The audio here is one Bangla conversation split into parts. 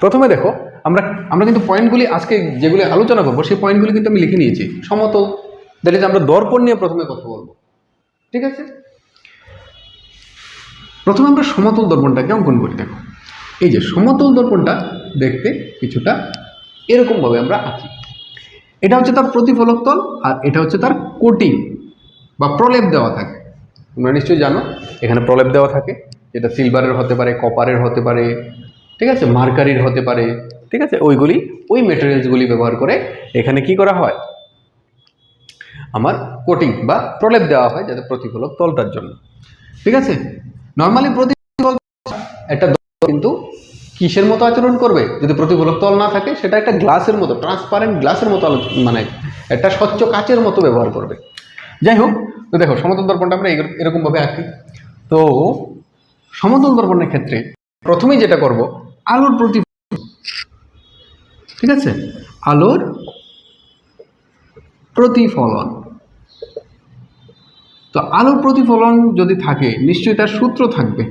প্রথমে দেখো, আমরা আমরা কিন্তু পয়েন্টগুলি আজকে যেগুলি আলোচনা করব, সেই পয়েন্টগুলি কিন্তু আমি লিখে নিয়েছি। সমতল দ্যাট ইজ আমরা দর্পণ নিয়ে প্রথমে কথা বলব। ঠিক আছে? প্রথমে আমরা সমতল দর্পণটাকে অঙ্কন করি, দেখো। এই যে সমতল দর্পণটা দেখতে কিছুটা এরকমভাবে আমরা আঁকি। এটা হচ্ছে তার প্রতিফলক তল, আর এটা হচ্ছে তার কোটিং, বা প্রলেপ দেওয়া থাকে। তোমরা নিশ্চয়ই জানো, এখানে প্রলেপ দেওয়া থাকে, যেটা সিলভারের হতে পারে কপারের হতে পারে ঠিক আছে? মার্কারির হতে পারে, ঠিক আছে? ওইগুলি, ওই মেটেরিয়ালসগুলি ব্যবহার করে এখানে কি করা হয়? আমার কোটিং বা প্রলেপ দেওয়া হয় যাতে প্রতিফলক তলটার জন্য। ঠিক আছে? নর্মালি প্রতিফলক একটা কিন্তু কিসের মতো আচরণ করবে? যদি প্রতিফলক তল না থাকে, সেটা একটা গ্লাসের মতো ট্রান্সপারেন্ট গ্লাসের মতো মানে একটা স্বচ্ছ কাচের মতো ব্যবহার করবে। যাই হোক, তো দেখো, সমতল দর্পণটা আমরা এরকমভাবে আঁকি। তো সমতল দর্পণের ক্ষেত্রে প্রথমেই যেটা করব আলোর প্রতি ঠিক আছে? আলোর প্রতিফলন। তো আলোর প্রতিফলন যদি থাকে, নিশ্চয়ই তার সূত্র থাকবে।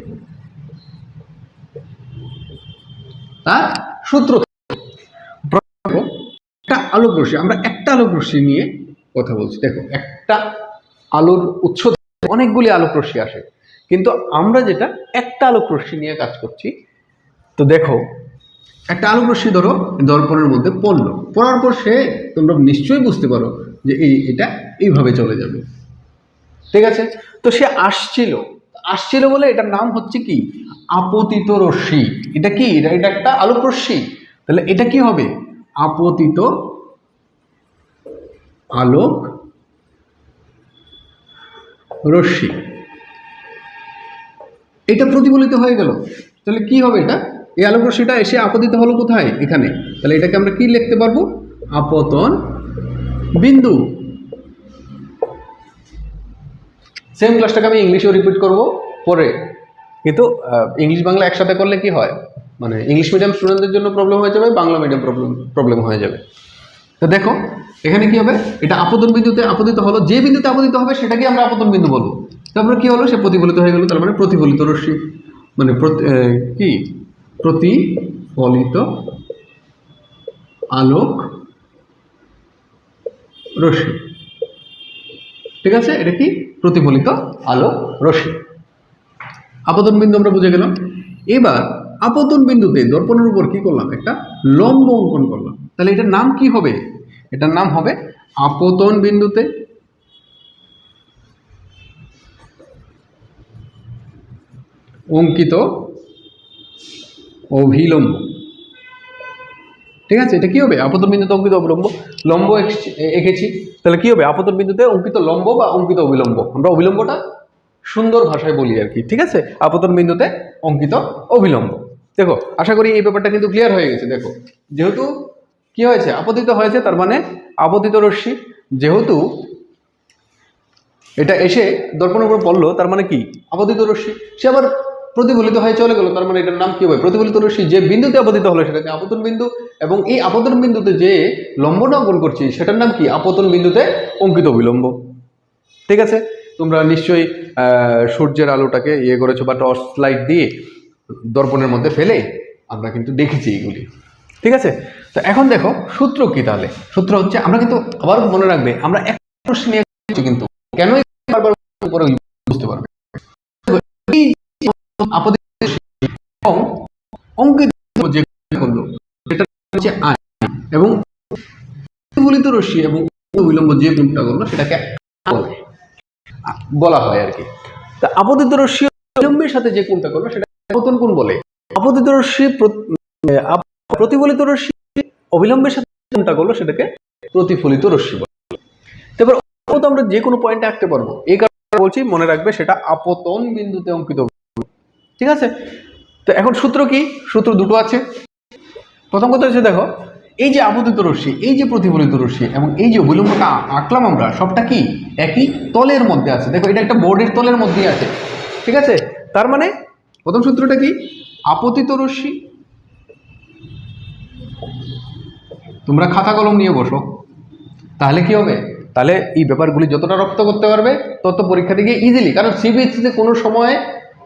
তার সূত্র। একটা আলোক রশ্মি আমরা একটা আলোক রশ্মি নিয়ে কথা বলছি। দেখো, একটা আলোর উৎস অনেকগুলি আলোক রশ্মি আসে। কিন্তু আমরা যেটা একটা আলোক রশ্মি নিয়ে কাজ করছি তো দেখো, একটা আলোক রশ্মি ধরো, দর্পণের মধ্যে পড়ল। পড়ার পর সে, তোমরা নিশ্চয়ই বুঝতে পারো যে এই, এটা এইভাবে চলে যাবে। ঠিক আছে? তো সে আসছিল। আসছিল বলে এটার নাম হচ্ছে কি? আপতিত রশ্মি এটা কি? এটা এটা একটা আলোক রশ্মি তাহলে এটা কি হবে? আপতিত আলোক রশ্মি এটা প্রতিফলিত হয়ে গেল। তাহলে কি হবে এটা? এই আলোক রশ্মিটা এসে আপতিত হলো কোথায়? এখানে। তাহলে এটাকে আমরা কি লিখতে পারব? আপতন বিন্দু। সেম ক্লাসটাকে আমি ইংলিশেও রিপিট করব পরে। কিন্তু ইংলিশ বাংলা একসাথে করলে কি হয়? মানে ইংলিশ মিডিয়াম স্টুডেন্টদের জন্য প্রবলেম হয়ে যাবে, বাংলা মিডিয়াম প্রবলেম প্রবলেম হয়ে যাবে। তো দেখো, এখানে কি হবে? এটা আপতন বিন্দুতে আপতিত হলো। যে বিন্দুতে আপতিত হবে, সেটাকে আমরা আপতন বিন্দু বলব। তারপরে কি হলো? সে প্রতিফলিত হয়ে গেল, তার মানে প্রতিফলিত রশ্মি। মানে কি? প্রতিফলিত আলোক রশ্মি। ঠিক আছে? এটা কি? প্রতিফলিত আলো রশ্মি। আপতন বিন্দু আমরা বুঝে গেলাম। এবার আপতন বিন্দুতে দর্পণের উপর কি করলাম? একটা লম্ব অঙ্কন করলাম। তাহলে এটার নাম কি হবে? এটার নাম হবে আপতন বিন্দুতে অঙ্কিত অভিলম্ব। ঠিক আছে? এটা কি হবে? আপতন বিন্দুতে অঙ্কিত অবিলম্ব। লম্ব এঁকেছি- তাহলে কি হবে? আপতন বিন্দুতে অঙ্কিত লম্ব বা অঙ্কিত অবিলম্ব? আমরা অবিলম্বটা সুন্দর ভাষায় বলি আর কি, ঠিক আছে? আপতন বিন্দুতে অঙ্কিত অবিলম্ব। দেখো, আশা করি এই ব্যাপারটা কিন্তু ক্লিয়ার হয়ে গেছে, দেখো। যেহেতু কি হয়েছে? আপতিত হয়েছে, তার মানে আপতিত রশ্মি। যেহেতু এটা এসে দর্পণের উপর পড়ল, তার মানে কি? আপতিত রশ্মি। সে আবার প্রতিফলিত হয়ে চলে গেল, তার মানে এটার নাম কি হবে? প্রতিফলিত রশ্মি যে বিন্দুতে আপতিত হলো সেটাকে আপতন বিন্দু, এবং এই আপতন বিন্দুতে যে লম্বটা অঙ্কন করছি, সেটার নাম কি? আপতন বিন্দুতে অঙ্কিত বিলম্ব। ঠিক আছে? তোমরা নিশ্চয়ই সূর্যের আলোটাকে ইয়ে করেছ বা টর্চ লাইট দিয়ে দর্পণের মধ্যে ফেলে, আমরা কিন্তু দেখেছি এগুলি। ঠিক আছে? তো এখন দেখো, সূত্র কি তাহলে? সূত্র হচ্ছে, আমরা কিন্তু আবার মনে রাখবে, আমরা এক প্রশ্ন নিয়ে কিন্তু। কেন বারবার উপরে প্রতিফলিত রশ্মি এবং বিলম্ব যে গুণটা করল, সেটাকে বলে। হয় আর কি। তা আপতিত রশ্মি বিলম্বের সাথে যে করল সেটা বলে। আপতিত রশ্মি প্রতিফলিত রশ্মি অবিলম্বের সাথে কোনটা করল, সেটাকে প্রতিফলিত রশ্মি বলে। তারপর আমরা যে কোনো পয়েন্টে আঁকতে পারব। এই কারণে বলছি, মনে রাখবে সেটা আপতন বিন্দুতে অঙ্কিত ঠিক আছে? তো এখন সূত্র কি? সূত্র দুটো আছে। প্রথম কথা হচ্ছে, দেখো, এই যে আপতিত রশ্মি, এই যে প্রতিফলিত রশ্মি এবং এই যে বিলম্বটা আঁকলাম আমরা, সবটা কি? একই তলের মধ্যে আছে। দেখো, এটা একটা বোর্ডের তলের মধ্যেই আছে। ঠিক আছে? তার মানে প্রথম সূত্রটা কি? আপতিত রশ্মি। তোমরা খাতা কলম নিয়ে বসো। তাহলে কি হবে? তাহলে এই ব্যাপারগুলি যতটা রপ্ত করতে পারবে, তত পরীক্ষা থেকে ইজিলি কারণ সিবিএসসিতে কোনো সময়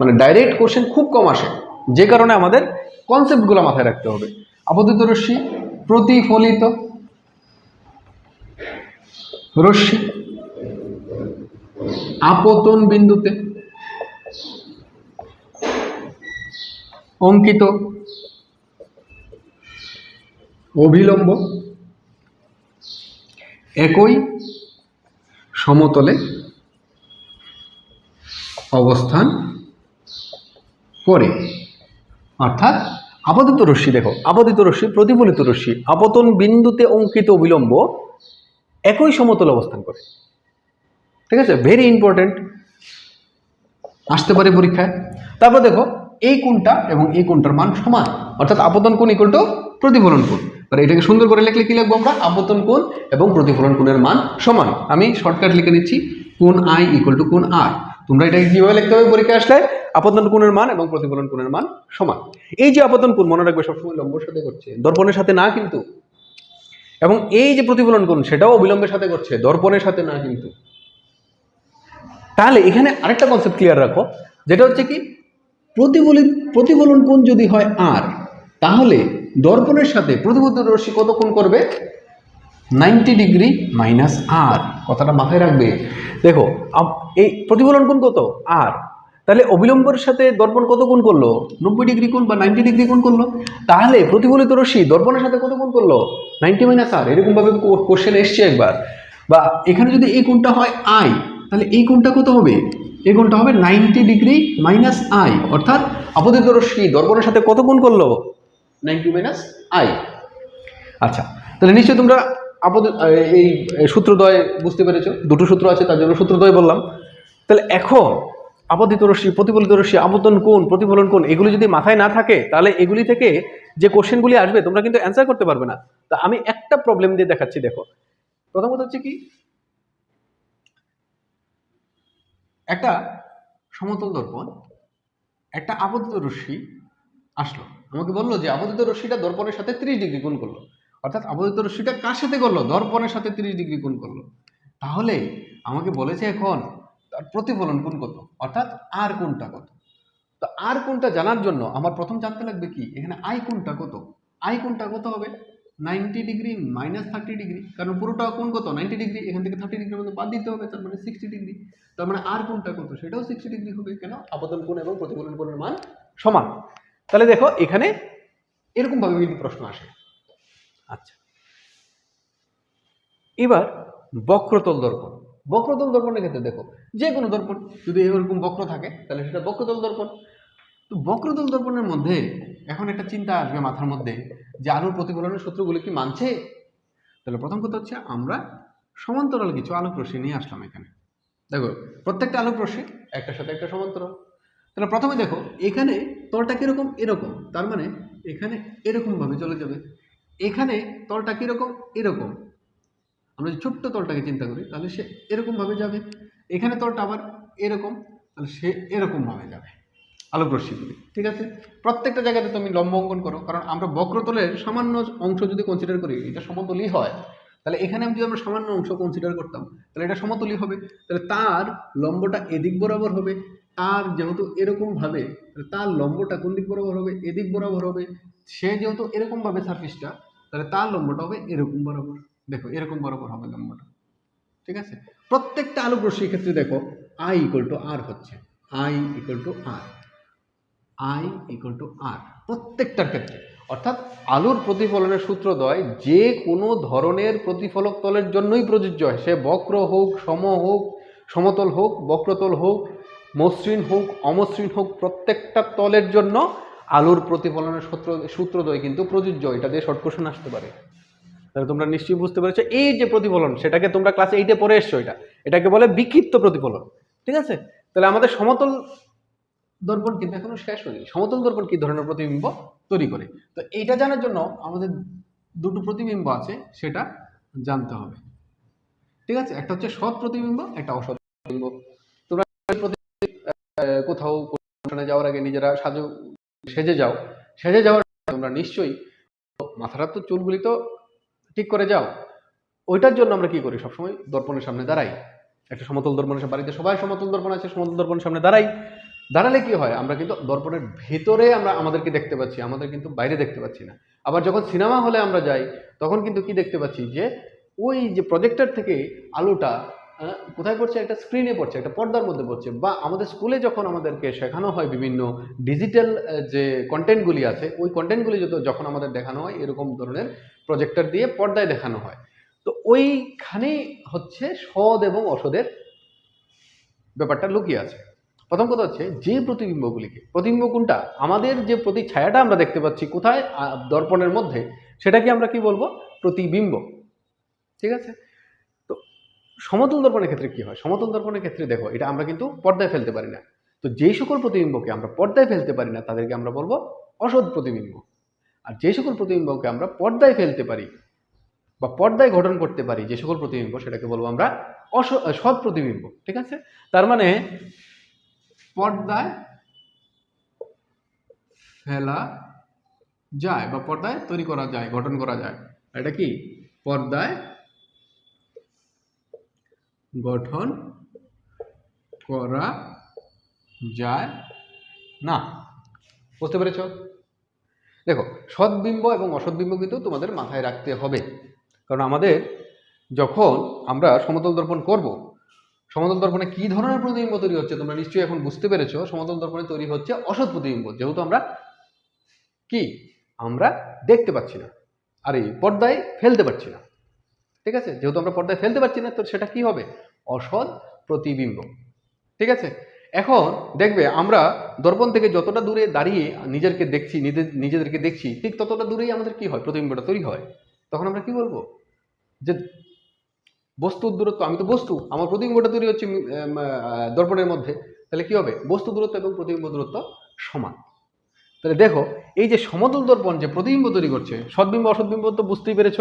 ডাইরেক্ট কোশ্চেন খুব কম আসে। যে কারণে আমাদের কনসেপ্টগুলো মাথায় রাখতে হবে। আপতিত রশ্মি, প্রতিফলিত রশ্মি, আপতন বিন্দুতে অঙ্কিত অভিলম্ব একই সমতলে অবস্থান করে অর্থাৎ আপতিত রশ্মি দেখো আপতিত রশ্মি, প্রতিফলিত রশ্মি আপতন বিন্দুতে অঙ্কিত অবিলম্ব একই সমতল অবস্থান করে। ঠিক আছে? ভেরি ইম্পর্টেন্ট আসতে পারে পরীক্ষায়। তারপর দেখো, এই কোণটা এবং এই কোণটার মান সমান। অর্থাৎ আপতন কোণ ইকুয়াল টু প্রতিফলন কোণ। এবার এটাকে সুন্দর করে লিখলে কি লিখব আমরা? আপতন কোণ এবং প্রতিফলন কোণের মান সমান। আমি শর্টকাট লিখে নিচ্ছি, কোণ আই ইকুয়াল টু কোণ আর তোমরা এটাকে কীভাবে লিখতে হবে? পরীক্ষা আসলে আপতন কোণের মান এবং প্রতিফলন কোণের মান সমান। এই যে আপতন কোণ, মনে রাখবে সবসময় লম্বর সাথে করছে। দর্পণের সাথে না কিন্তু। এবং এই যে প্রতিফলন কোণ, সেটাও অবিলম্বের সাথে করছে। দর্পণের সাথে না কিন্তু। তাহলে এখানে আরেকটা কনসেপ্ট ক্লিয়ার রাখো। যেটা হচ্ছে কি, প্রতিফলিত, প্রতিফলন কোণ যদি হয় আর তাহলে দর্পণের সাথে প্রতিফলিত রশ্মি কত কোণ করবে? নাইনটি ডিগ্রি মাইনাস আর কথাটা মাথায় রাখবে। দেখো এই প্রতিফলন কোণ কত? আর। তাহলে অবিলম্বের সাথে দর্পণ কত কোণ করল? নব্বই ডিগ্রি কোণ বা নাইনটি ডিগ্রি কোণ করল। তাহলে প্রতিফলিত রশ্মি দর্পণের সাথে কত কোণ করল? নাইনটি মাইনাস আর এরকমভাবে কোশ্চেন এসছে একবার। বা এখানে যদি এই কোণটা হয় আই তাহলে এই কোণটা কত হবে? এই কোণটা হবে নাইনটি ডিগ্রি মাইনাস আই অর্থাৎ আপতিত রশ্মি দর্পণের সাথে কত কোণ করল? নাইনটি মাইনাস আই আচ্ছা তাহলে নিশ্চয়ই তোমরা আপদ এই সূত্রদ্বয় বুঝতে পেরেছ? দুটো সূত্র আছে, তার জন্য সূত্রদ্বয় বললাম। তাহলে এখন আপতিত রশ্মি, প্রতিফলিত রশ্মি আপতন কোন প্রতিফলন কোন এগুলি যদি মাথায় না থাকে, তাহলে এগুলি থেকে যে কোশ্চেনগুলি আসবে, তোমরা কিন্তু অ্যান্সার করতে পারবে না। তা আমি একটা প্রবলেম দিয়ে দেখাচ্ছি, দেখো। প্রথমত হচ্ছে কি? একটা সমতল দর্পণ, একটা আপতিত রশ্মি আসলো। আমাকে বলল যে আপতিত রশ্মিটা দর্পণের সাথে ত্রিশ ডিগ্রি কোণ করল। অর্থাৎ আপতিত রশ্মিটা কার সাথে করল? দর্পণের সাথে তিরিশ ডিগ্রি কোণ করল। তাহলে আমাকে বলেছে এখন তার প্রতিফলন কোণ কত? অর্থাৎ আর কোণটা কত? তো আর কোণটা জানার জন্য আমার প্রথম জানতে লাগবে কি? এখানে আই কোণটা কত? আই কোণটা কত হবে? Ninety degree minus thirty degree. কারণ পুরোটা কোণ কত? Ninety degree. এখান থেকে থার্টি ডিগ্রির মধ্যে বাদ দিতে হবে, তার মানে সিক্সটি ডিগ্রি। তার মানে আর কোণটা কত? সেটাও সিক্সটি ডিগ্রি হবে। কেন? আপতন কোণ এবং প্রতিফলন কোণের মান সমান। তাহলে দেখো, এখানে এরকমভাবে কিন্তু প্রশ্ন আসে। আচ্ছা। এবার বক্রতল দর্পণ। বক্রতল দর্পণের ক্ষেত্রে দেখো, যে কোনো দর্পণ, যদি এরকম বক্র থাকে, তাহলে সেটা বক্রতল দর্পণ। তো বক্রতল দর্পণের মধ্যে এখন একটা চিন্তা আসবে মাথার মধ্যে, যে আলোর প্রতিফলনের সূত্রগুলো কি মানছে? তাহলে প্রথম কথা হচ্ছে আমরা সমান্তরাল কিছু আলোক রশ্মি নিয়ে আসলাম এখানে। দেখো, প্রত্যেকটা আলোক রশ্মি একটার সাথে একটা সমান্তরাল। তাহলে প্রথমে দেখো, এখানে তলটা কীরকম? এরকম। তার মানে এখানে এরকমভাবে চলে যাবে। এখানে তলটা কীরকম? এরকম। আমরা যদি ছোট্ট তলটাকে চিন্তা করি, তাহলে সে এরকমভাবে যাবে। এখানে তলটা আবার এরকম, তাহলে সে এরকমভাবে যাবে। আলোক রশ্মিগুলি ঠিক আছে? প্রত্যেকটা জায়গাতে তুমি লম্ব অঙ্কন করো, কারণ আমরা বক্রতলের সামান্য অংশ যদি কনসিডার করি, এটা সমতলই হয়। তাহলে এখানে যদি আমরা সামান্য অংশ কনসিডার করতাম, তাহলে এটা সমতলই হবে। তাহলে তার লম্বটা এদিক বরাবর হবে। তার যেহেতু এরকমভাবে তার লম্বটা কোন দিক বরাবর হবে? এদিক বরাবর হবে। সে যেহেতু এরকমভাবে সার্ফিসটা তাহলে তার লম্বটা হবে এরকম বরাবর। দেখো, এরকম বরাবর হবে লম্বটা। ঠিক আছে? প্রত্যেকটা আলোক রশ্মির ক্ষেত্রে দেখো আই ইকুয়াল টু আর হচ্ছে। I equal to R I equal to R প্রত্যেকটার ক্ষেত্রে। অর্থাৎ আলোর প্রতিফলনের সূত্র সূত্রদ্বয় যে কোনো ধরনের প্রতিফলক তলের জন্যই প্রযোজ্য। হয় সে বক্র হোক, সম হোক, সমতল হোক, বক্রতল হোক, মসৃণ হোক, অমসৃণ হোক, প্রত্যেকটা তলের জন্য আলোর প্রতিফলনের সূত্র সূত্রদ্বয় কিন্তু প্রযোজ্য, এটা দিয়ে শর্ট কোশ্চেন আসতে পারে। তাহলে তোমরা নিশ্চয়ই বুঝতে পেরেছ, এই যে প্রতিফলন, সেটাকে তোমরা ক্লাস এইটে পড়ে এসছো এটা। এটাকে বলে বিক্ষিপ্ত প্রতিফলন, ঠিক আছে? তাহলে আমাদের সমতল দর্পণ কিন্তু এখনও শেষ হয়নি। সমতল দর্পণ কি ধরনের প্রতিবিম্ব তৈরি করে? তো এইটা জানার জন্য আমাদের দুটো প্রতিবিম্ব আছে, সেটা জানতে হবে। ঠিক আছে? একটা হচ্ছে সৎ প্রতিবিম্ব, একটা অসৎ প্রতিবিম্ব। তোমরা কোথাও যাওয়ার আগে নিজেরা সাজু সেজে যাও, সেজে যাওয়ার তোমরা নিশ্চয়ই মাথাটা তো চুলগুলি তো ঠিক করে যাও। ওইটার জন্য আমরা কি করি? সবসময় দর্পণের সামনে দাঁড়াই। একটা সমতল দর্পণের বাড়িতে সবাই সমতল দর্পণ আছে, সমতল দর্পণের সামনে দাঁড়াই। দাঁড়ালে কি হয়? আমরা কিন্তু দর্পণের ভেতরে আমরা আমাদেরকে দেখতে পাচ্ছি, আমাদের কিন্তু বাইরে দেখতে পাচ্ছি না। আবার যখন সিনেমা হলে আমরা যাই, তখন কিন্তু কি দেখতে পাচ্ছি? যে ওই যে প্রজেক্টর থেকে আলোটা কোথায় পড়ছে? একটা স্ক্রিনে পড়ছে, একটা পর্দার মধ্যে পড়ছে। বা আমাদের স্কুলে যখন আমাদেরকে শেখানো হয় বিভিন্ন ডিজিটাল যে কন্টেন্টগুলি আছে, ওই কন্টেন্টগুলি যখন আমাদের দেখানো হয়, এরকম ধরনের প্রজেক্টর দিয়ে পর্দায় দেখানো হয়। তো ওইখানেই হচ্ছে সদ এবং অসদের ব্যাপারটা লুকিয়ে আছে। প্রথম কথা হচ্ছে, যে প্রতিবিম্বগুলিকে প্রতিবিম্ব কোনটা? আমাদের যে প্রতি ছায়াটা আমরা দেখতে পাচ্ছি কোথায়? দর্পণের মধ্যে, সেটাকে আমরা কি বলব? প্রতিবিম্ব। ঠিক আছে? সমতল দর্পণের ক্ষেত্রে কি হয়? সমতল দর্পণের ক্ষেত্রে দেখো, এটা আমরা কিন্তু পর্দায় ফেলতে পারি না। তো যেই সকল প্রতিবিম্বকে আমরা পর্দায় ফেলতে পারি না, তাদেরকে আমরা বলব অসৎ প্রতিবিম্ব। আর যে সকল প্রতিবিম্বকে আমরা পর্দায় ফেলতে পারি বা পর্দায় গঠন করতে পারি, যে সকল প্রতিবিম্ব, সেটাকে বলব আমরা অস সৎ প্রতিবিম্ব, ঠিক আছে? তার মানে পর্দায় ফেলা যায় বা পর্দায় তৈরি করা যায়, গঠন করা যায়। এটা কি? পর্দায় গঠন করা যায় না। বুঝতে পেরেছ? দেখো, সৎবিম্ব এবং অসৎবিম্ব কিন্তু তোমাদের মাথায় রাখতে হবে। কারণ আমাদের যখন আমরা সমতল দর্পণ করব, সমতল দর্পণে কি ধরনের প্রতিবিম্ব তৈরি হচ্ছে তোমরা নিশ্চয়ই এখন বুঝতে পেরেছ, সমতল দর্পণে তৈরি হচ্ছে অসৎ প্রতিবিম্ব, যেহেতু আমরা কি? আমরা দেখতে পাচ্ছি না। আর এই পর্দায় ফেলতে পারছি না। ঠিক আছে? যেহেতু আমরা পর্দায় ফেলতে পারছি না, তো সেটা কি হবে? অসৎ প্রতিবিম্ব। ঠিক আছে? এখন দেখবে আমরা দর্পণ থেকে যতটা দূরে দাঁড়িয়ে নিজেরকে দেখছি নিজেদের নিজেদেরকে দেখছি, ঠিক ততটা দূরেই আমাদের কি হয়? প্রতিবিম্বটা তৈরি হয়। তখন আমরা কি বলব? যে বস্তুর দূরত্ব, আমি তো বস্তু, আমার প্রতিবিম্বটা তৈরি হচ্ছে দর্পণের মধ্যে। তাহলে কি হবে? বস্তু দূরত্ব এবং প্রতিবিম্ব দূরত্ব সমান। তাহলে দেখো, এই যে সমতল দর্পণ যে প্রতিবিম্ব তৈরি করছে সদ্বিম্ব অসদ্বিম্ব তো বুঝতেই পেরেছ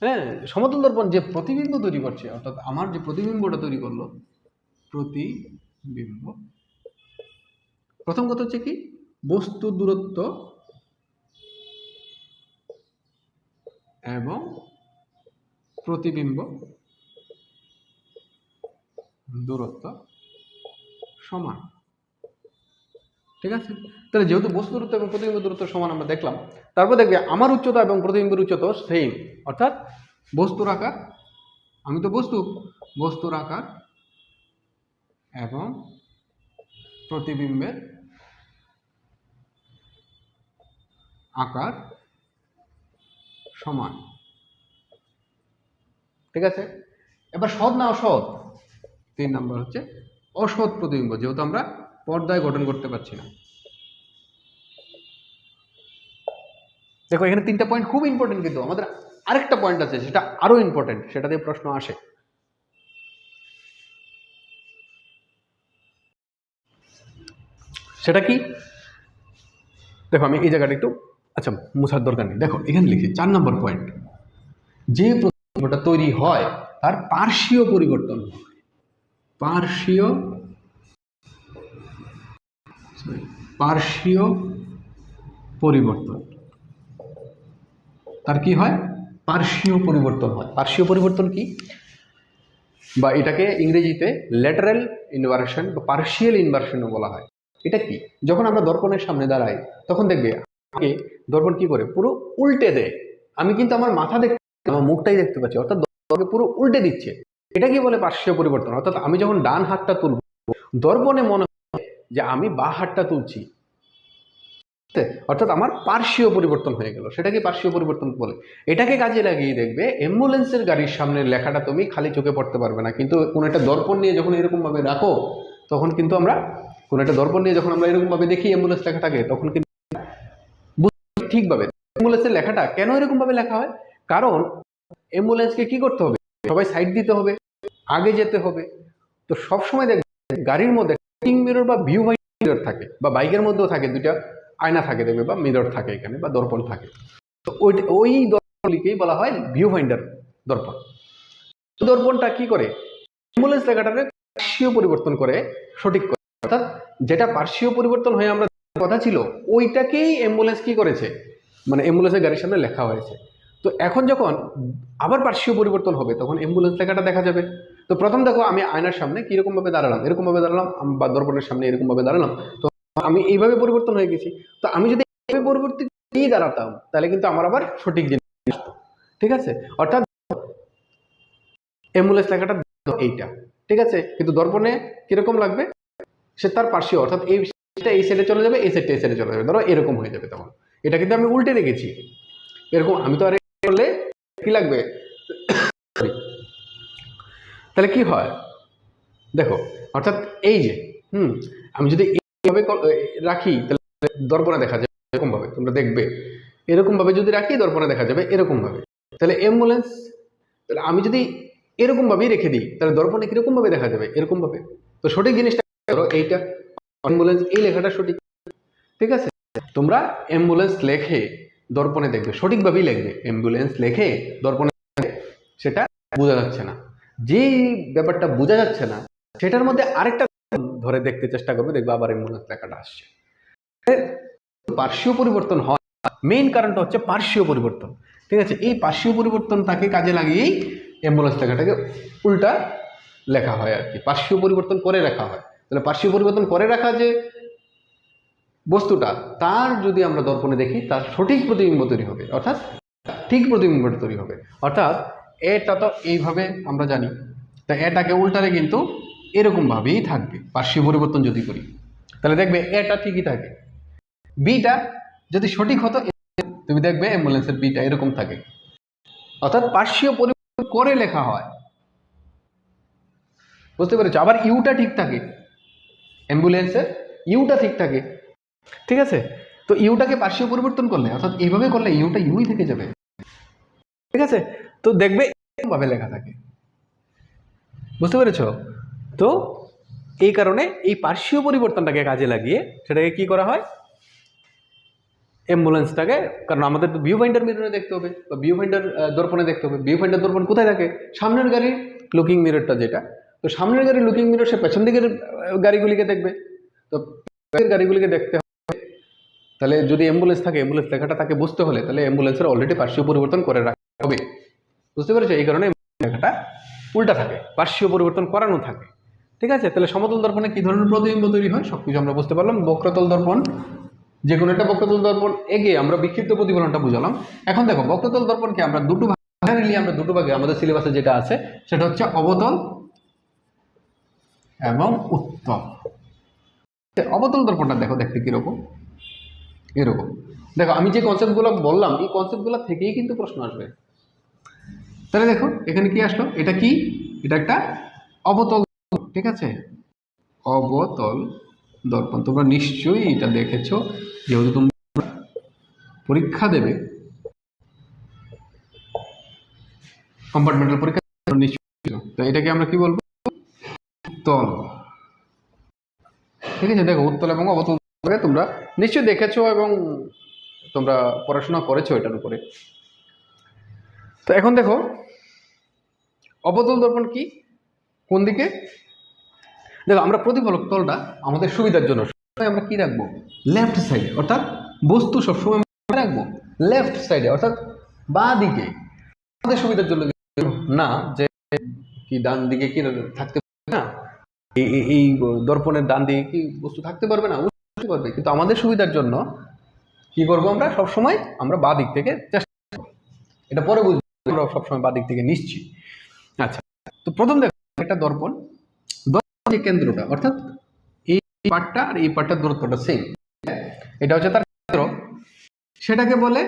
হ্যাঁ সমতল দর্পণ যে প্রতিবিম্ব তৈরি করছে, অর্থাৎ আমার যে প্রতিবিম্বটা তৈরি করল, প্রতিবিম্ব। প্রথম কথা হচ্ছে কি? বস্তু দূরত্ব এবং প্রতিবিম্ব দূরত্ব সমান। ঠিক আছে? তাহলে যেহেতু বস্তু দূরত্ব এবং প্রতিবিম্ব দূরত্ব সমান আমরা দেখলাম, তারপর দেখবে আমার উচ্চতা এবং প্রতিবিম্বের উচ্চতা সেম অর্থাৎ বস্তুর আকার, আমি তো বস্তু, বস্তুর আকার এবং প্রতিবিম্বের আকার সমান। ঠিক আছে? এবার সৎ না অসৎ? তিন নাম্বার হচ্ছে অসৎ প্রতিবিম্ব, যেহেতু আমরা পর্দায় গঠন করতে পারছি না। দেখো, এখানে তিনটা পয়েন্ট খুব ইম্পর্টেন্ট কিন্তু, আমাদের আরেকটা পয়েন্ট আছে, সেটা আরও ইম্পর্টেন্ট সেটা দিয়ে প্রশ্ন আসে। সেটা কি? দেখো, আমি এই জায়গাটা একটু আচ্ছা মুছার দরকার নেই। দেখো, এখানে লিখি, চার নম্বর পয়েন্ট যে প্রতিবিম্বটা তৈরি হয়, তার পার্শ্বীয় পরিবর্তন হয়। পার্শ্বীয় পার্শ্বীয় পরিবর্তন। তার কি হয়? পার্শ্বীয় পরিবর্তন হয়। পার্শ্বীয় পরিবর্তন কি? বা এটাকে ইংরেজিতে ল্যাটারাল ইনভার্সন বা পার্শিয়াল ইনভার্সনও বলা হয়। এটা কি? যখন আমরা দর্পণের সামনে দাঁড়াই, তখন দেখবে আমাকে দর্পণ কি করে? পুরো উল্টে দেয়। আমি কিন্তু আমার মাথা দেখতে আমার মুখটাই দেখতে পাচ্ছি অর্থাৎ দর্পণকে পুরো উল্টে দিচ্ছে। এটা কি বলে পার্শ্বীয় পরিবর্তন? অর্থাৎ আমি যখন ডান হাতটা তুলব, দর্পণে মনে যে আমি বা হাতটা তুলছি। অর্থাৎ আমার পার্শ্বীয় পরিবর্তন হয়ে গেল। সেটাকে পার্শ্বীয় পরিবর্তন বলে। এটাকে কাজে লাগিয়ে দেখবে, অ্যাম্বুলেন্সের গাড়ির সামনে লেখাটা তুমি খালি চোখে পড়তে পারবে না। কিন্তু কোনো একটা দর্পণ নিয়ে যখন এরকম ভাবে রাখো, তখন কিন্তু আমরা কোনো একটা দর্পণ নিয়ে যখন আমরা এরকম ভাবে দেখি অ্যাম্বুলেন্স লেখাটাকে, তখন কিন্তু ঠিকভাবে অ্যাম্বুলেন্সের লেখাটা কেন এরকম ভাবে লেখা হয়? কারণ অ্যাম্বুলেন্সকে কি করতে হবে? সবাই সাইড দিতে হবে, আগে যেতে হবে। তো সবসময় দেখবে, গাড়ির মধ্যে কিং মিরর বা ভিউ মিরর থাকে, বা বাইকের মধ্যেও থাকে দুইটা, আয়না থাকে দেখবে, বা মিরর থাকে এখানে, বা দর্পণ থাকে। তো ওই ওই দর্পণগুলিকেই বলা হয় ভিউ ফাইন্ডার দর্পণ দর্পণটা কি করে? অ্যাম্বুলেন্স লেখাটাকে পার্শ্বীয় পরিবর্তন করে, সঠিক করে। অর্থাৎ যেটা পার্শ্বীয় পরিবর্তন হয়ে আমরা কথা ছিল, ওইটাকেই অ্যাম্বুলেন্স কি করেছে? মানে অ্যাম্বুলেন্সের গাড়ির সামনে লেখা হয়েছে। তো এখন যখন আবার পার্শ্বীয় পরিবর্তন হবে, তখন অ্যাম্বুলেন্স লেখাটা দেখা যাবে। তো প্রথম দেখো আমি আয়নার সামনে কীরকম ভাবে দাঁড়ালাম এরকম ভাবে দাঁড়ালাম বা দর্পণের সামনে এরকম ভাবে দাঁড়ালাম। তো আমি এইভাবে পরিবর্তন হয়ে গেছি। তো আমি যদি এইভাবে পরিবর্তিত দাঁড়াতাম, তাহলে কিন্তু আমার আবার সঠিক জিনিস। ঠিক আছে? অর্থাৎ অ্যাম্বুলেন্স লেখাটা এইটা। ঠিক আছে? কিন্তু দর্পণে কীরকম লাগবে? সে তার পার্শ্বীয় অর্থাৎ এই সাইডটা এই সাইডে চলে যাবে, এই সাইডটা এই সাইডে চলে যাবে। ধরো এরকম হয়ে যাবে তখন। এটা কিন্তু আমি উল্টে রেখেছি এরকম আমি তো আর করলে কি লাগবে? তাহলে কি হয়? দেখো, অর্থাৎ এই যে, হুম, আমি যদি এইভাবে রাখি, তাহলে দর্পণে দেখা যাবে এরকম ভাবে তোমরা দেখবে। এরকম ভাবে যদি রাখি, দর্পণে দেখা যাবে এরকম ভাবে তাহলে অ্যাম্বুলেন্স তাহলে আমি যদি এরকম ভাবেই রেখে দিই, তাহলে দর্পণে কীরকম ভাবে দেখা যাবে? এরকম ভাবে তো সঠিক জিনিসটা ধরো এইটা অ্যাম্বুলেন্স এই লেখাটা সঠিক। ঠিক আছে? তোমরা অ্যাম্বুলেন্স লেখে দর্পণে দেখবে, সঠিকভাবেই লিখবে অ্যাম্বুলেন্স লেখে দর্পণে সেটা বোঝা যাচ্ছে না। যেই ব্যাপারটা বোঝা যাচ্ছে না, সেটার মধ্যে আরেকটা ধরে দেখতে চেষ্টা করবে, দেখবে আবার অ্যাম্বুলেন্স লেখাটা আসছে। পার্শ্বীয় পরিবর্তন হয়। মেইন কারণটা হচ্ছে পার্শ্বীয় পরিবর্তন। ঠিক আছে, এই পার্শ্বীয় পরিবর্তনটাকে কাজে লাগিয়েই অ্যাম্বুলেন্স লেখাটাকে উল্টা লেখা হয় আর কি। পার্শ্বীয় পরিবর্তন করে রাখা হয়। তাহলে পার্শ্বীয় পরিবর্তন করে রাখা যে বস্তুটা, তার যদি আমরা দর্পণে দেখি, তার সঠিক প্রতিবিম্ব তৈরি হবে। অর্থাৎ ঠিক প্রতিবিম্ব তৈরি হবে। অর্থাৎ এটা তো এইভাবে আমরা জানি। তা এটাকে উল্টালে কিন্তু এরকমভাবেই থাকবে, পার্শ্বীয় পরিবর্তন যদি করি। তাহলে দেখবে এটা ঠিকই থাকে। বিটা যদি সঠিক হতো, তুমি দেখবে অ্যাম্বুলেন্সের বিটা এরকম থাকে। অর্থাৎ পার্শ্বীয় পরিবর্তন করে লেখা হয়। বুঝতে পেরেছ? আবার ইউটা ঠিক থাকে। অ্যাম্বুলেন্সের ইউটা ঠিক থাকে। ঠিক আছে? তো ইউটাকে পার্শ্বীয় পরিবর্তন করলে, অর্থাৎ এইভাবে করলে ইউটা ইউই থেকে যাবে। ঠিক আছে? তো দেখবে এরকমভাবে লেখা থাকে। বুঝতে পেরেছ? তো এই কারণে এই পার্শ্বীয় পরিবর্তনটাকে কাজে লাগিয়ে সেটাকে কি করা হয়? অ্যাম্বুলেন্সটাকে, কারণ আমাদের তো ভিউ ফাইন্ডার মিররে দেখতে হবে, বা ভিউ ফাইন্ডার দর্পণে দেখতে হবে। ভিউ ফাইন্ডার দর্পণ কোথায় থাকে? সামনের গাড়ির লুকিং মিররটা যেটা। তো সামনের গাড়ির লুকিং মিরর সে পেছন দিকের গাড়িগুলিকে দেখবে। তো গাড়িগুলিকে দেখতে হবে। তাহলে যদি অ্যাম্বুলেন্স থাকে, অ্যাম্বুলেন্স লেখাটা তাকে বুঝতে হলে তাহলে অ্যাম্বুলেন্সের অলরেডি পার্শ্বীয় পরিবর্তন করে রাখতে হবে বুঝতে পেরেছ? এই কারণে লেখাটা উল্টা থাকে, পার্শ্বীয় পরিবর্তন করানো থাকে। ঠিক আছে? তাহলে সমতল দর্পণে কি ধরনের প্রতিবিম্ব তৈরি হয়? সব কিছু আমরা বুঝতে পারলাম। বক্রতল দর্পণ যে কোনো একটা বক্রতল দর্পণ এগে আমরা বিক্ষিপ্ত প্রতিফলনটা বুঝালাম। এখন দেখো, বক্রতল দর্পণকে আমরা দুটো ভাগে নিয়ে আমরা দুটো ভাগে, আমাদের সিলেবাসে যেটা আছে, সেটা হচ্ছে অবতল এবং উত্তল। অবতল দর্পণটা দেখো, দেখতে কীরকম? এরকম। দেখো, আমি যে কনসেপ্টগুলো বললাম, এই কনসেপ্টগুলো থেকেই কিন্তু প্রশ্ন আসবে। তাহলে দেখো, এখানে কি আসলো? এটা কি? এটা একটা অবতল, ঠিক আছে? অবতল দর্পণ। তোমরা নিশ্চয়ই এটা দেখেছ, যেহেতু তোমরা পরীক্ষা দেবে। কম্পার্টমেন্টাল পরীক্ষা নিশ্চয়ই তো এটাকে আমরা কি বলব? তল। ঠিক আছে, দেখো, উত্তল এবং অবতল তোমরা নিশ্চয়ই দেখেছ এবং তোমরা পড়াশোনা করেছ এটার উপরে। তো এখন দেখো অবতল দর্পণ কি? কোন দিকে? দেখো, আমরা প্রতিফলক তলটা আমাদের সুবিধার জন্য আমরা কি রাখব? লেফট সাইডে অর্থাৎ বস্তু সবসময় রাখব? লেফট সাইডে অর্থাৎ বা দিকে আমাদের সুবিধার জন্য না, যে কি ডান দিকে কি থাকতে পারবে না এই- দর্পণের ডান দিকে কি বস্তু থাকতে পারবে না অবশ্যই পারবে। কিন্তু আমাদের সুবিধার জন্য কি করব আমরা? সবসময় আমরা বা দিক থেকে চেষ্টা এটা পরে বুঝব, আমরা সবসময় বা দিক থেকে আচ্ছা তো প্রথম দেখো একটা দর্পণ দর্পণ যে কেন্দ্রটা অর্থাৎ এই পার্টটা আর এই পার্টটার দূরত্বটা সেম এটা হচ্ছে তার কেন্দ্র সেটাকে বলে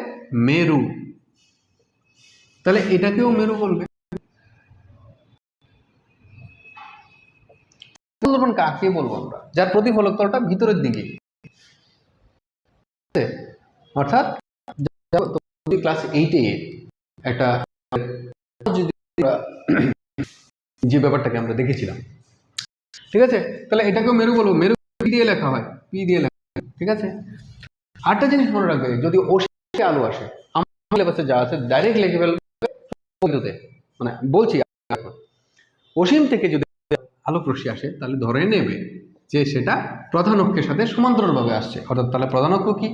মেরু তাহলে এটাকেও মেরু বলবে কাকে বলব আমরা যার প্রতিফলক তলটা ভিতরের দিকে অর্থাৎ ক্লাস এইটে একটা যে ব্যাপারটাকে আমরা দেখেছিলাম। ঠিক আছে? তাহলে এটাকেও মেরু বলব। মেরু পি দিয়ে লেখা হয়। পি দিয়ে লেখা ঠিক আছে? আরেকটা জিনিস মনে রাখবে, যদি অসীম আলো আসে, আমার সিলেবাসে যা আছে ডাইরেক্ট লিখে ফেলবে। মানে বলছি, অসীম থেকে যদি আলোক রশ্মি আসে, তাহলে ধরে নেবে যে সেটা প্রধান অক্ষের সাথে সমান্তরালভাবে আসছে। অর্থাৎ তাহলে প্রধান অক্ষ কি?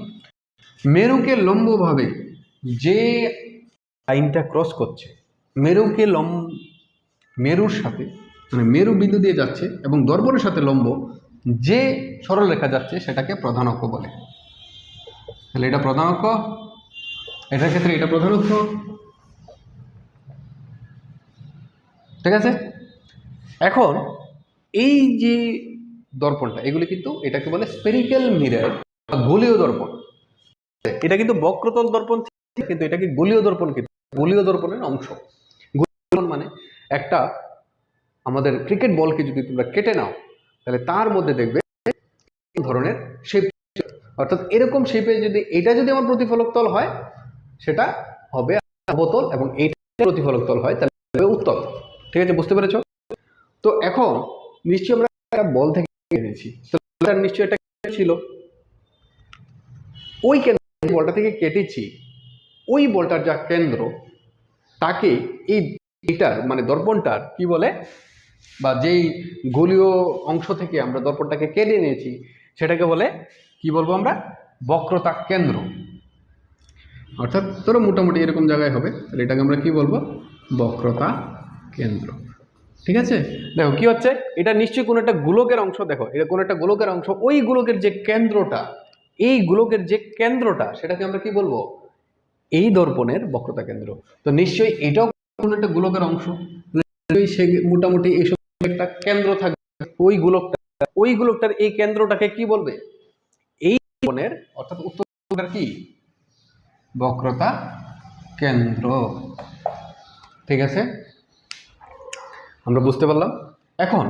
মেরুকে লম্বভাবে যে লাইনটা ক্রস করছে, মেরুকে লম মেরুর সাথে মানে মেরু বিন্দু দিয়ে যাচ্ছে এবং দর্পণের সাথে লম্ব, যে সরল রেখা যাচ্ছে সেটাকে প্রধান অক্ষ বলে। তাহলে এটা প্রধান অক্ষ, এটার ক্ষেত্রে এটা প্রধান অক্ষ। ঠিক আছে? এখন এই যে দর্পণটা, এগুলি কিন্তু এটাকে বলে স্পেরিক্যাল মিরার বা গোলীয় দর্পণ। এটা কিন্তু বক্রতল দর্পণ, কিন্তু এটাকে গোলীয় দর্পণ কিন্তু, গোলীয় দর্পণের অংশ। গোলীয় মানে একটা, আমাদের ক্রিকেট বলকে যদি তোমরা কেটে নাও, তাহলে তার মধ্যে দেখবে ধরনের শেপ অর্থাৎ এরকম শেপে যদি, এটা যদি আমার প্রতিফলক তল হয়, সেটা হবে অবতল এবং এইটা প্রতিফলক তল হয়, তাহলে উত্তল। ঠিক আছে, বুঝতে পেরেছ? তো এখন নিশ্চয়ই আমরা একটা বল থেকে এনেছি নিশ্চয়ই এটা ছিল। ওই কেন্দ্র বলটা থেকে কেটেছি, ওই বলটার যা কেন্দ্র, তাকে এই এটার মানে দর্পণটার, কি বলে? বা যেই গোলীয় অংশ থেকে আমরা দর্পণটাকে কেটে নিয়েছি, সেটাকে বলে, কি বলব আমরা? বক্রতা কেন্দ্র। অর্থাৎ ধরো মোটামুটি এরকম জায়গায় হবে, তাহলে এটাকে আমরা কি বলব? বক্রতা কেন্দ্র। ঠিক আছে? দেখো, কি হচ্ছে? এটা নিশ্চয়ই কোনো একটা গোলকের অংশ, দেখো, এটা কোনো একটা গোলকের অংশ, ওই গোলকের যে কেন্দ্রটা, এই গোলকের যে কেন্দ্রটা, সেটাকে আমরা কি বলব? এই দর্পণের বক্রতা কেন্দ্র। তো নিশ্চয়ই এটাও কোনো একটা গোলকের অংশ। সে মোটামুটি এইসব একটা কেন্দ্র থাকবে। ওই গোলকটা, ওই গোলকটার এই কেন্দ্রটাকে কি বলবে? এই দর্পণের অর্থাৎ উত্তর কি? বক্রতা কেন্দ্র। ঠিক আছে? আমরা বুঝতে পারলাম? এখন,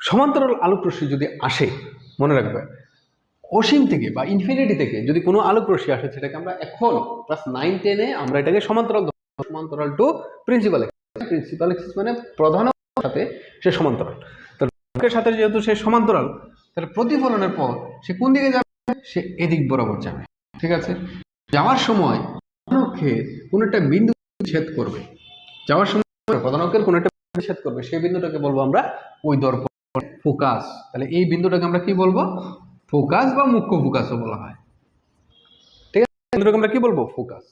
সমান্তরাল আলোক রশ্মি যদি আসে, মনে রাখবে, অসীম থেকে বা ইনফিনিটি থেকে যদি কোনো আলোক রশ্মি আসে, সেটাকে আমরা এখন ক্লাস নাইন টেনে আমরা এটাকে সমান্তরাল। সমান্তরাল to principal axis principal axis মানে প্রধান সাথে সে সমান্তরাল। তাহলে অক্ষের সাথে যেহেতু সে সমান্তরাল, তাহলে প্রতিফলনের পর সে কোন দিকে যাবে? সে এদিক বরাবর যাবে। ঠিক আছে? যাওয়ার সময় প্রধান অক্ষের কোনো একটা বিন্দু ছেদ করবে। যাওয়ার সময় প্রধান অক্ষের কোনো একটা ছেদ করবে। সেই বিন্দুটাকে বলব আমরা ওই দর্পণ। ফোকাস। তাহলে এই বিন্দুটাকে আমরা কি বলব? ফোকাস বা মুখ্য ফোকাসও বলা হয়। ঠিক আছে? বিন্দুটাকে আমরা কি বলব? ফোকাস।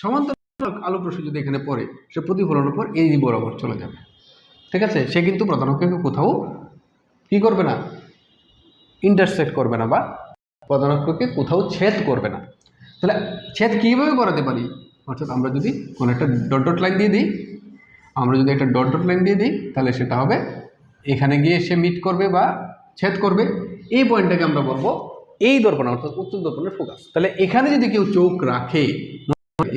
সমান্তরাল আলোক রশ্মি যদি এখানে পড়ে, সে প্রতিফলনের পর এই বরাবর চলে যাবে। ঠিক আছে? সে কিন্তু প্রধান অক্ষকে কোথাও কি করবে না ইন্টারসেক্ট করবে না বা প্রধান অক্ষকে কোথাও ছেদ করবে না। তাহলে ছেদ কীভাবে করাতে পারি? অর্থাৎ আমরা যদি কোনো একটা ডট ডট লাইন দিয়ে দিই, আমরা যদি একটা ডট ডট লাইন দিয়ে দিই, তাহলে সেটা হবে এখানে গিয়ে সে মিট করবে বা ছেদ করবে। এই পয়েন্টটাকে আমরা বলব এই দর্পণ, অর্থাৎ উত্তর দর্পণের ফোকাস তাহলে এখানে যদি কেউ চোখ রাখে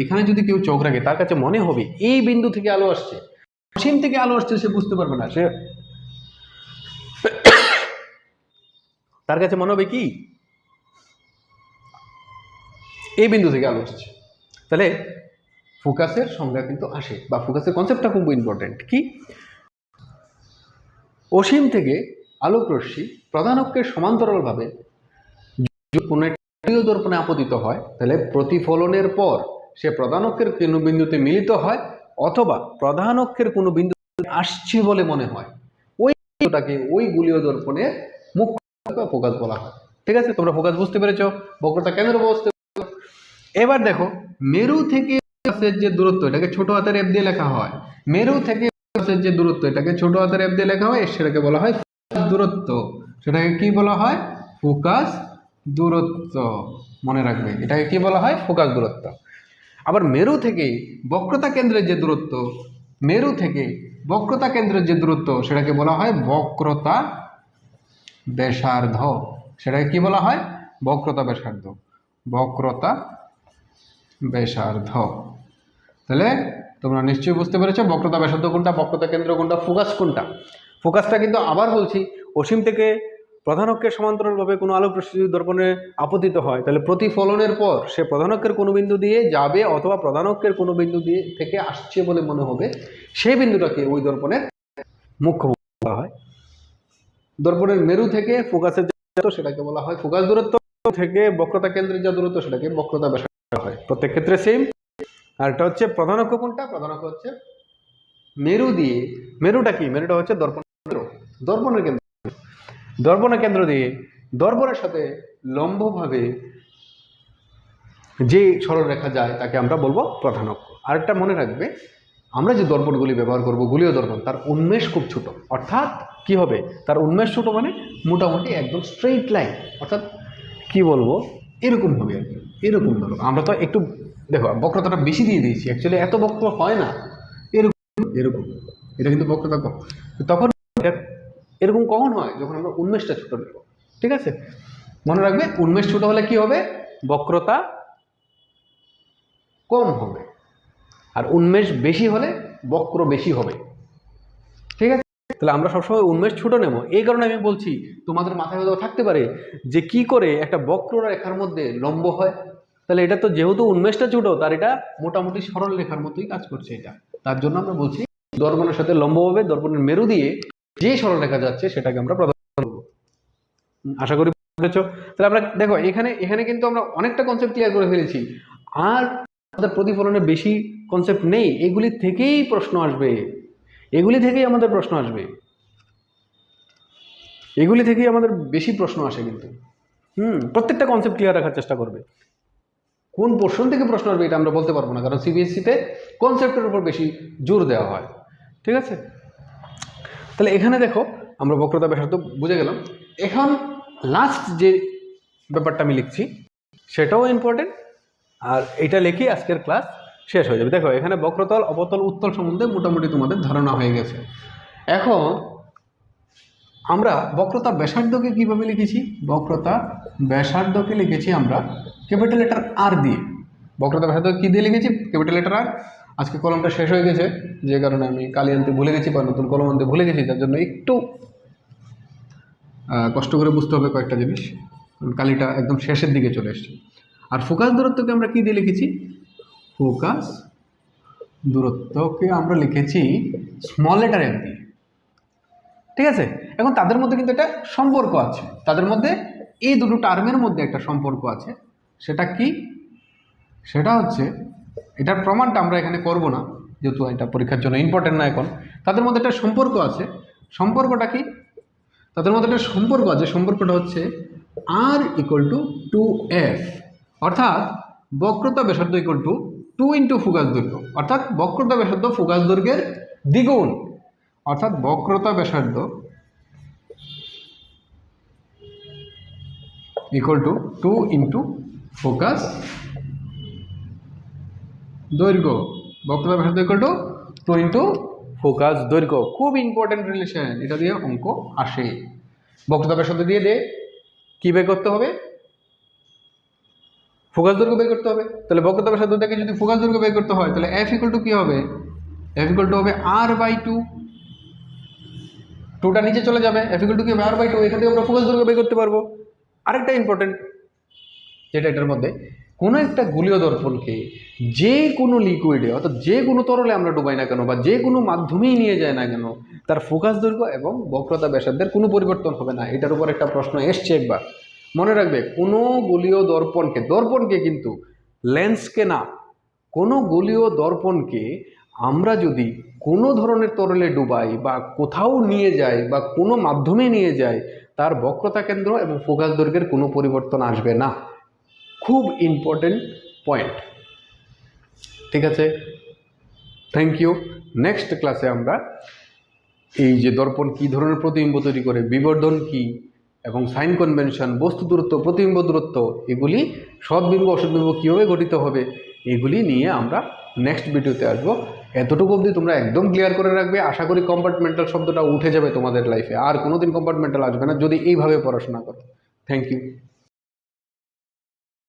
এখানে যদি কেউ চোখ রাখে, তার কাছে মনে হবে এই বিন্দু থেকে আলো আসছে। অসীম থেকে আলো আসছে, সে বুঝতে পারবে না। সে তার কাছে মনে হবে কি? এই বিন্দু থেকে আলো আসছে। তাহলে ফোকাসের সংজ্ঞা কিন্তু আসে, বা ফোকাসের কনসেপ্টটা খুব ইম্পর্টেন্ট কি? অসীম থেকে আলোক রশ্মি প্রধান অক্ষের সমান্তরালভাবে কোনো দর্পণে আপতিত হয়। তাহলে প্রতিফলনের পর সে প্রধান অক্ষের কোনো বিন্দুতে মিলিত হয় অথবা প্রধান অক্ষের কোনো বিন্দু আসছে বলে মনে হয়। ওই বিন্দুটাকে ওই গুলীয় দর্পণের মুখ্য ফোকাস বলা হয়। ঠিক আছে? তোমরা ফোকাস বুঝতে পেরেছ? বক্রতা কেন্দ্র বুঝতে এবার দেখো, মেরু থেকে যে দূরত্ব, এটাকে ছোট হাতের এফ দিয়ে লেখা হয়। মেরু থেকে যে দূরত্ব, এটাকে ছোট হাতের এফ দিয়ে লেখা হয়, সেটাকে বলা হয় দূরত্ব। সেটাকে কি বলা হয়? ফোকাস দূরত্ব। মনে রাখবে, এটাকে কি বলা হয়? ফোকাস দূরত্ব। আবার মেরু থেকে বক্রতা কেন্দ্রের যে দূরত্ব, মেরু থেকে বক্রতা কেন্দ্রের যে দূরত্ব, সেটাকে বলা হয় বক্রতা ব্যাসার্ধ। সেটাকে কি বলা হয়? বক্রতা ব্যাসার্ধ। বক্রতা ব্যাসার্ধ। তাহলে তোমরা নিশ্চয়ই বুঝতে পেরেছ বক্রতা ব্যাসার্ধ কোনটা, বক্রতা কেন্দ্র কোনটা, ফোকাস কোনটা। ফোকাসটা কিন্তু আবার বলছি, অসীম থেকে প্রধান অক্ষের সমান্তরালভাবে কোনো আলোক রশ্মি যদি দর্পণে আপতিত হয়, তাহলে প্রতিফলনের পর সে প্রধান অক্ষের কোনো বিন্দু দিয়ে যাবে অথবা প্রধান অক্ষের কোনো বিন্দু দিয়ে থেকে আসছে বলে মনে হবে সেই বিন্দুটাকে ওই দর্পণের মুখ্য বলা হয়। দর্পণের মেরু থেকে ফোকাসের দূরত্ব সেটাকে বলা হয়, ফোকাস দূরত্ব থেকে বক্রতা কেন্দ্রের যে দূরত্ব সেটাকে বক্রতা ব্যাসার্ধ হয়। প্রত্যেক ক্ষেত্রে সেম আর এটা হচ্ছে প্রধান অক্ষ কোনটা? প্রধান অক্ষ হচ্ছে মেরু দিয়ে। মেরুটা কি? মেরুটা হচ্ছে দর্পণ কেন্দ্র। দর্পণের কেন্দ্র। দর্পণের কেন্দ্র দিয়ে দর্পণের সাথে লম্বভাবে যে সরলরেখা যায়, তাকে আমরা বলব প্রধান অক্ষ আরেকটা মনে রাখবে, আমরা যে দর্পণগুলি ব্যবহার করব, গুলীয় দর্পণ, তার উন্মেষ খুব ছোট। অর্থাৎ কি হবে? তার উন্মেষ ছোট মানে মোটামুটি একদম স্ট্রেইট লাইন অর্থাৎ কি বলব? এরকম হবে আর কি, এরকম ধরো। আমরা তো একটু, দেখো, বক্রতাটা বেশি দিয়ে দিয়েছি। অ্যাকচুয়ালি এত বক্র হয় না। এরকম এরকম। এটা কিন্তু বক্রতা তখন এরকম কখন হয় যখন আমরা উন্মেষটা ছোট নেব। ঠিক আছে? মনে রাখবে, উন্মেষ ছোট হলে কি হবে? বক্রতা কম হবে। আর উন্মেষ বেশি হলে বক্র বেশি হবে। ঠিক আছে? তাহলে আমরা সবসময় উন্মেষ ছোট নেব। এই কারণে আমি বলছি, তোমাদের মাথায় হয়তো থাকতে পারে যে কি করে একটা বক্র রেখার মধ্যে লম্ব হয়। তাহলে এটা তো যেহেতু উন্মেষটা ছোট, তার এটা মোটামুটি সরল রেখার মতোই কাজ করছে এটা। তার জন্য আমরা বলছি, দর্পণের সাথে লম্ব হবে দর্পণের মেরু দিয়ে যে সরল রেখা যাচ্ছে সেটাকে আমরা প্রদান করব। আশা করি বুঝেছ? তাহলে আমরা দেখো, এখানে এখানে কিন্তু আমরা অনেকটা কনসেপ্ট ক্লিয়ার করে ফেলেছি। আর আমাদের প্রতিফলনের বেশি কনসেপ্ট নেই, এগুলি থেকেই প্রশ্ন আসবে। এগুলি থেকেই আমাদের প্রশ্ন আসবে। এগুলি থেকেই আমাদের বেশি প্রশ্ন আসে কিন্তু। হুম, প্রত্যেকটা কনসেপ্ট ক্লিয়ার রাখার চেষ্টা করবে। কোন পোর্শন থেকে প্রশ্ন আসবে এটা আমরা বলতে পারব না, কারণ সিবিএসসিতে কনসেপ্টের উপর বেশি জোর দেওয়া হয়। ঠিক আছে? তাহলে এখানে দেখো, আমরা বক্রতা ব্যাসার্ধ বুঝে গেলাম। এখন লাস্ট যে ব্যাপারটা আমি লিখছি, সেটাও ইম্পর্টেন্ট আর এটা লিখেই আজকের ক্লাস শেষ হয়ে যাবে। দেখো, এখানে বক্রতল অবতল উত্তল সম্বন্ধে মোটামুটি তোমাদের ধারণা হয়ে গেছে। এখন আমরা বক্রতা ব্যাসার্ধকে কীভাবে লিখেছি? বক্রতা ব্যাসার্ধকে লিখেছি আমরা ক্যাপিটাল লেটার আর দিয়ে। বক্রতা ব্যাসার্ধ কী দিয়ে লিখেছি? ক্যাপিটাল লেটার আর আজকে কলমটা শেষ হয়ে গেছে, যে কারণে আমি কালি আনতে ভুলে গেছি বা নতুন কলম আনতে ভুলে গেছি তার জন্য একটু কষ্ট করে বুঝতে হবে কয়েকটা জিনিস। কালিটা একদম শেষের দিকে চলে এসছে। আর ফোকাস দূরত্বকে আমরা কী দিয়ে লিখেছি? ফোকাস দূরত্বকে আমরা লিখেছি স্মল লেটার এম দিয়ে। ঠিক আছে? এখন তাদের মধ্যে কিন্তু একটা সম্পর্ক আছে। তাদের মধ্যে এই দুটো টার্মের মধ্যে একটা সম্পর্ক আছে। সেটা কি? সেটা হচ্ছে এটার প্রমাণটা আমরা এখানে করব না, যেহেতু এটা পরীক্ষার জন্য ইম্পর্টেন্ট না এখন। তাদের মধ্যে একটা সম্পর্ক আছে। সম্পর্কটা কি? তাদের মধ্যে একটা সম্পর্ক আছে। সম্পর্কটা হচ্ছে R equal to two F অর্থাৎ বক্রতা ব্যাসার্ধ equal to two into focus দৈর্ঘ্য। অর্থাৎ বক্রতা ব্যাসার্ধ ফুগাস দৈর্ঘ্যের দ্বিগুণ। অর্থাৎ বক্রতা ব্যাসার্ধ equal to two into focus দৈর্ঘ্য। বক্রতা ব্যাসার্ধ equal to two into focus দৈর্ঘ্য। খুব ইম্পর্টেন্ট রিলেশন এটা দিয়ে অঙ্ক আসে। বক্রতা ব্যাসার্ধ দিয়ে দে। কী বের করতে হবে? ফোকাস দৈর্ঘ্য বের করতে হবে। তাহলে বক্রতা ব্যাসার্ধ থেকে যদি ফোকাস দৈর্ঘ্য বের করতে হয়, তাহলে এফ ইকুয়াল টু কী হবে? এফ ইকুয়াল টু হবে আর বাই টু টুটা নিচে চলে যাবে। এফ ইকুয়াল টু কি হবে? আর বাই টু এখান থেকে আমরা ফোকাস দৈর্ঘ্য বের করতে পারব। আরেকটা ইম্পর্টেন্ট যেটা এটার মধ্যে কোনো একটা গুলীয় দর্পণকে যে কোনো লিকুইডে অর্থাৎ যে কোনো তরলে আমরা ডুবাই না কেন, বা যে কোনো মাধ্যমেই নিয়ে যায় না কেন, তার ফোকাস দৈর্ঘ্য এবং বক্রতা ব্যাসার্ধের কোনো পরিবর্তন হবে না। এটার উপর একটা প্রশ্ন এসছে একবার। মনে রাখবে, কোনো গলীয় দর্পণকে দর্পণকে কিন্তু লেন্সকে না, কোনো গলীয় দর্পণকে আমরা যদি কোনো ধরনের তরলে ডুবাই বা কোথাও নিয়ে যাই বা কোনো মাধ্যমে নিয়ে যাই, তার বক্রতা কেন্দ্র এবং ফোকাস দৈর্ঘ্যের কোনো পরিবর্তন আসবে না। খুব ইম্পর্টেন্ট পয়েন্ট ঠিক আছে? থ্যাংক ইউ নেক্সট ক্লাসে আমরা এই যে দর্পণ কী ধরনের প্রতিবিম্ব তৈরি করে, বিবর্ধন কি এবং সাইন কনভেনশন, বস্তু দূরত্ব, প্রতিবিম্ব দূরত্ব, এগুলি সদ্বিম্ব অসদ্বিম্ব কীভাবে গঠিত হবে, এগুলি নিয়ে আমরা নেক্সট ভিডিওতে আসব। এতটুকু অবধি তোমরা একদম ক্লিয়ার করে রাখবে। আশা করি কম্পার্টমেন্টাল শব্দটা উঠে যাবে তোমাদের লাইফে আর কোনোদিন কম্পার্টমেন্টাল আসবে না, যদি এইভাবে পড়াশোনা করো। Thank you